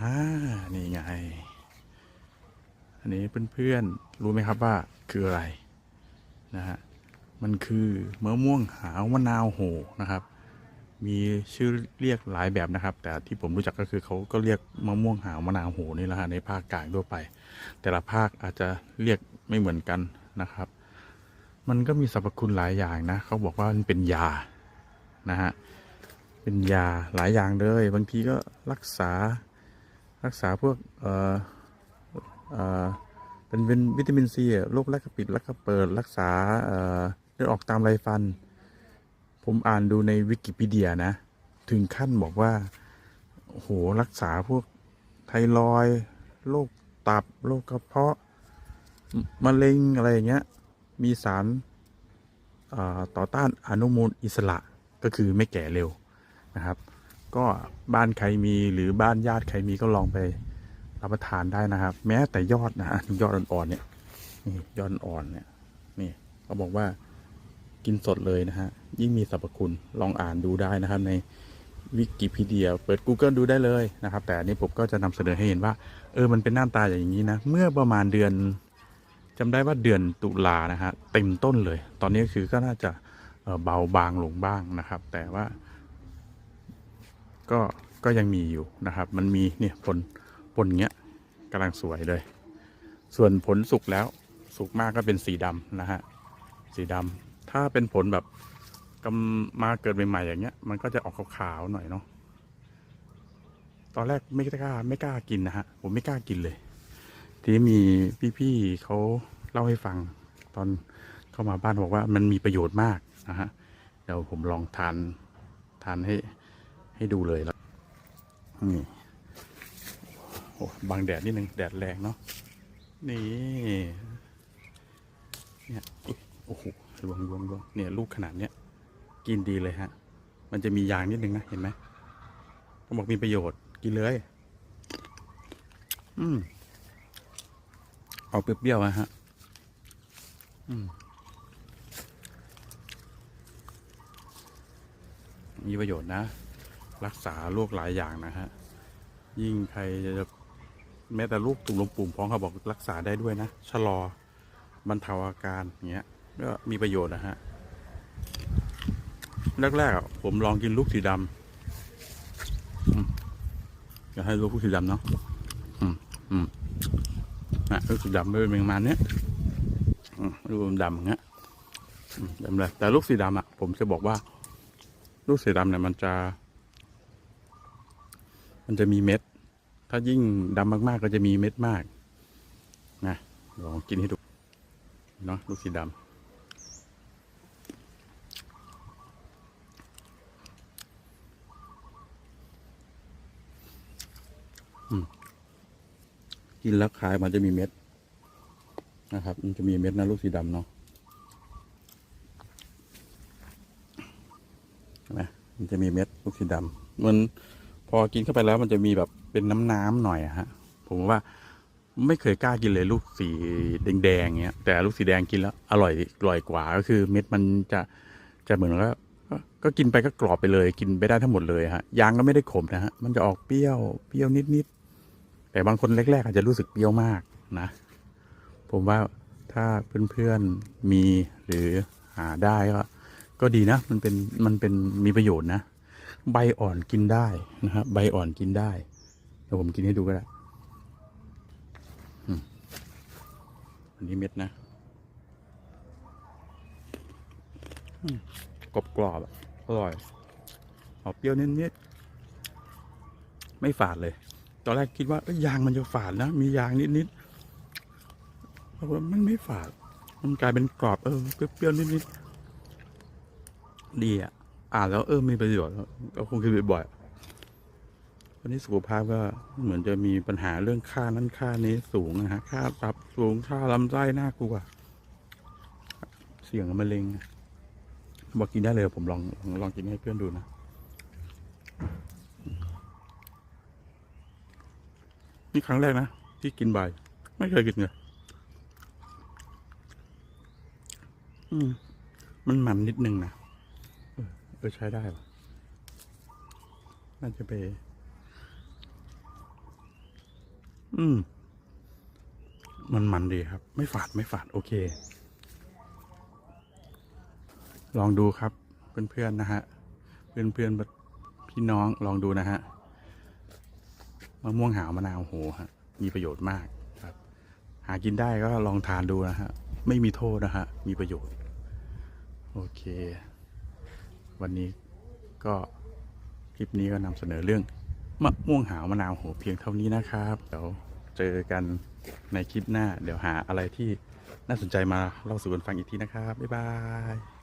อ่านี่ไง อันนี้เพื่อนๆรู้ไหมครับว่าคืออะไรนะฮะ มันคือมะม่วงหาวมะนาวโหนะครับ มีชื่อเรียกหลายแบบนะครับ แต่ที่ผมรู้จักก็คือเขาก็เรียกมะม่วงหาวมะนาวโหนี่แหละฮะในภาคกลางทั่วไป แต่ละภาคอาจจะเรียกไม่เหมือนกันนะครับ มันก็มีสรรพคุณหลายอย่างนะเขาบอกว่ามันเป็นยานะฮะ เป็นยาหลายอย่างเลย บางทีก็รักษา รักษาพวกเอ่อเอ่อเป็นเป็นวิตามินซีอะโรคแรกกระปิดแรกกระเปิด รักษาเอ่อเลือดออกตามไรฟัน ผมอ่านดูในวิกิพีเดียนะ ถึงขั้นบอกว่าโอ้โหรักษาพวกไทรอยโรคตับโรคกระเพาะมะเร็งอะไรอย่างเงี้ย มีสารต่อต้านอนุมูลอิสระก็คือไม่แก่เร็วนะครับ ก็บ้านใครมีหรือบ้านญาติใครมีก็ลองไปรับประทานได้นะครับ แม้แต่ยอดนะฮะยอดอ่อนๆเนี่ยนี่ยอดอ่อนเนี่ยนี่เขาบอกว่ากินสดเลยนะฮะยิ่งมีสรรพคุณลองอ่านดูได้นะครับ ในวิกิพีเดียเปิด Google ดูได้เลยนะครับ แต่อันนี้ผมก็จะนำเสนอให้เห็นว่า เออมันเป็นหน้าตาอย่างนี้นะ เมื่อประมาณเดือนจำได้ว่าเดือนตุลานะฮะเต็มต้นเลย ตอนนี้คือก็น่าจะเเบาบางลงบ้างนะครับ แต่ว่า ก็ก็ยังมีอยู่นะครับ มันมีเนี่ยผลผลเงี้ยกำลังสวยเลย ส่วนผลสุกแล้วสุกมากก็เป็นสีดำนะฮะสีดำถ้าเป็นผลแบบกำมาเกิดใหม่ๆอย่างเงี้ย มันก็จะออกขาวๆหน่อยเนาะตอนแรกไม่กล้าไม่กล้ากินนะฮะผมไม่กล้ากินเลย ทีนี้มีพี่ๆเขาเล่าให้ฟัง ตอนเข้ามาบ้านบอกว่ามันมีประโยชน์มากนะฮะเดี๋ยวผมลองทานทานให้ ให้ดูเลยแล้วนี่โอ้บางแดดนิดนึง แดดแรงเนาะนี่เนี่ยอุ๊ยโอ้โหรวงรวงรวงเนี่ยลูกขนาดเนี้ยกินดีเลยฮะ มันจะมียางนิดนึงนะ เห็นไหมเขาบอกมีประโยชน์กินเลย อืมเอาเปรี้ยวๆนะฮะ อืมมีประโยชน์นะ รักษาโรคหลายอย่างนะฮะ ยิ่งใครจะแม้แต่ลูกตุ่มลมปุ่มพ้องเขาบอกรักษาได้ด้วยนะ ชะลอบรรเทาอาการเงี้ย ก็มีประโยชน์นะฮะ แรกๆผมลองกินลูกสีดำอืมอยากให้ลูกสีดำเนาะ อืมอืมนะลูกสีดำเป็นประมาณเนี้ยลูกดำเงี้ยดำเลยแต่ลูกสีดำอะ ผมจะบอกว่า ลูกสีดำเนี่ยมันจะ มันจะมีเม็ด ถ้ายิ่งดำมากๆ ก็จะมีเม็ดมากนะลองกินให้ดูเนาะลูกสีดำอืมกินแล้วคายมันจะมีเม็ดนะครับ มันจะมีเม็ดนะลูกสีดำเนาะนะมันจะมีเม็ดลูกสีดำมัน พอกินเข้าไปแล้วมันจะมีแบบเป็นน้ำน้ำๆหน่อยฮะ ผมว่าไม่เคยกล้ากินเลยลูกสีแดงๆเงี้ย แต่ลูกสีแดงกินแล้วอร่อยอร่อยกว่าก็คือเม็ดมันจะจะเหมือนว่าก็ก็กินไปก็กรอบไปเลย กินไปได้ทั้งหมดเลยฮะยางก็ไม่ได้ขมนะฮะมันจะออกเปรี้ยวเปรี้ยวนิดๆแต่บางคนแรกๆอาจจะรู้สึกเปรี้ยวมากนะ ผมว่าถ้าเพื่อนๆมีหรือหาได้ก็ก็ดีนะ มันเป็นมันเป็นมีประโยชน์นะ ใบอ่อนกินได้นะครับใบอ่อนกินได้เดี๋ยวผมกินให้ดูก็ได้วอันนี้เม็ดนะกรอบกรอบอร่อยออกเปรี้ยวนิดๆไม่ฝาดเลย ตอนแรกคิดว่ายางมันจะฝาดนะ มียางนิดๆปรากฏว่ามันไม่ฝาด มันกลายเป็นกรอบเออเปรี้ยวๆนิดๆดีอะ อ่านแล้วเออมีประโยชน์ก็คงคิดบ่อยๆวันนี้สุขภาพก็เหมือนจะมีปัญหาเรื่องค่านั้นค่านี้สูงนะฮะค่าตับสูงค่าลำไส้น่ากลัวเสี่ยงมะเร็งบอกกินได้เลยผมลองลองลองกินให้เพื่อนดูนะนี่ครั้งแรกนะ ที่กินใบไม่เคยกินเลยอืมมันมันนิดนึงนะ เออใช้ได้ปะน่าจะไป อืม มันมันดีครับ ไม่ฝาดไม่ฝาด โอเค ลองดูครับ เพื่อนๆนะฮะ เพื่อนๆพี่น้องลองดูนะฮะมะม่วงหาวมะนาวโหฮะ มีประโยชน์มากครับ หากินได้ก็ลองทานดูนะฮะ ไม่มีโทษนะฮะ มีประโยชน์ โอเค วันนี้ก็คลิปนี้ก็นำเสนอเรื่องมะม่วงหาวมะนาวโหเพียงเท่านี้นะครับเดี๋ยวเจอกันในคลิปหน้า เดี๋ยวหาอะไรที่น่าสนใจมาเล่าสู่กันฟังอีกทีนะครับบ๊ายบาย